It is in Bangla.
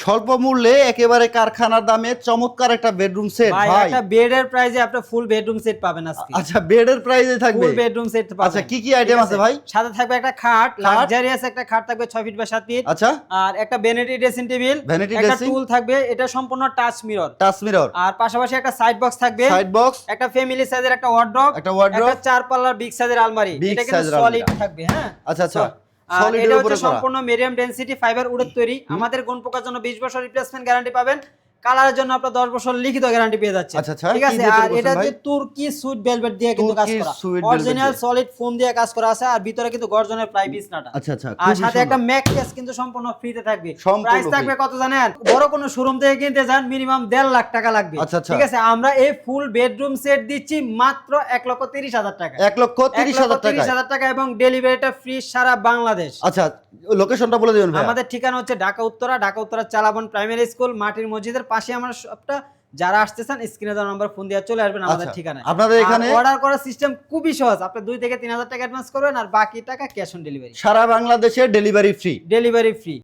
স্বল্প মূল্যে একেবারে কারখানার দামে চমৎকার একটা বেডরুম সেট ভাই একটা বেডের প্রাইসে আপনি ফুল বেডরুম সেট পাবেন আজকে। আচ্ছা বেডের প্রাইসে থাকবে? ফুল বেডরুম সেট পাবেন। আচ্ছা কি কি আইটেম আছে ভাই? সাথে থাকবে একটা খাট। লাক্সারিয়াস একটা খাট থাকবে 6 ফিট বাই 7 ফিট আচ্ছা। আর একটা ভ্যানিটি ড্রেসিং টেবিল Vanity একটা টুল থাকবে এটা সম্পূর্ণ টাচ মিরর টাচ মিরর আর পাশাপাশি একটা সাইড বক্স থাকবে। সাইড বক্স একটা ফ্যামিলি সাইজের একটা ওয়ার্ড্রপ একটা wardrobe, একটা চার পাল্লার বিগ সাইজের আলমারি এটা কিন্তু সলিড থাকবে হ্যাঁ? আচ্ছা আচ্ছা। এটা হচ্ছে সম্পূর্ণ মিডিয়াম ডেনসিটি ফাইবার উডের তৈরি। আমাদের গুণ পোকার জন্য 20 বছর রিপ্লেসমেন্ট গ্যারান্টি পাবেন। কালারের জন্য আপনার 10 বছর লিখিত গ্যারান্টি পেয়ে যাচ্ছে। আচ্ছা, আচ্ছা, ঠিক আছে? আর এটা যে তুর্কি সুইট ভেলভেট দিয়ে কিন্তু কাজ করা। অরিজিনাল সলিড ফোম দিয়ে। কাজ করা আছে আর ভিতরে কিন্তু গর্জনের প্রায় বিছনাটা আচ্ছা আচ্ছা আর সাথে একটা ম্যাক কেস কিন্তু সম্পূর্ণ ফ্রিতে থাকবে। প্রাইস থাকবে কত জানেন? বড় কোনো শোরুম থেকে কিনতে যান মিনিমাম দেড় লাখ টাকা লাগবে। আচ্ছা। ঠিক আছে আমরা এই ফুল বেডরুম সেট দিচ্ছি মাত্র এক লক্ষ তিরিশ হাজার টাকা। এক লক্ষ তিরিশ হাজার টাকা হাজার টাকা এবং ডেলিভারিটা ফ্রি সারা বাংলাদেশ। আচ্ছা লোকেশনটা বলে দিবেন ভাই আমাদের ঠিকানা হচ্ছে ঢাকা উত্তরা ঢাকা উত্তরা চালাবন প্রাইমারি স্কুল মাটির মসজিদের পাশে আমার সবটা যারা আসতেছেন স্ক্রিনে দেওয়া নাম্বার ফোন দিয়ে চলে আসবেন আমাদের ঠিকানা ঠিকানায়। আপনাদের এখানে- অর্ডার করার সিস্টেম খুবই সহজ। আপনি দুই থেকে তিন হাজার টাকা অ্যাডভান্স করবেন আর বাকি টাকা ক্যাশ অন ডেলিভারি সারা বাংলাদেশে ডেলিভারি ফ্রি ডেলিভারি ফ্রি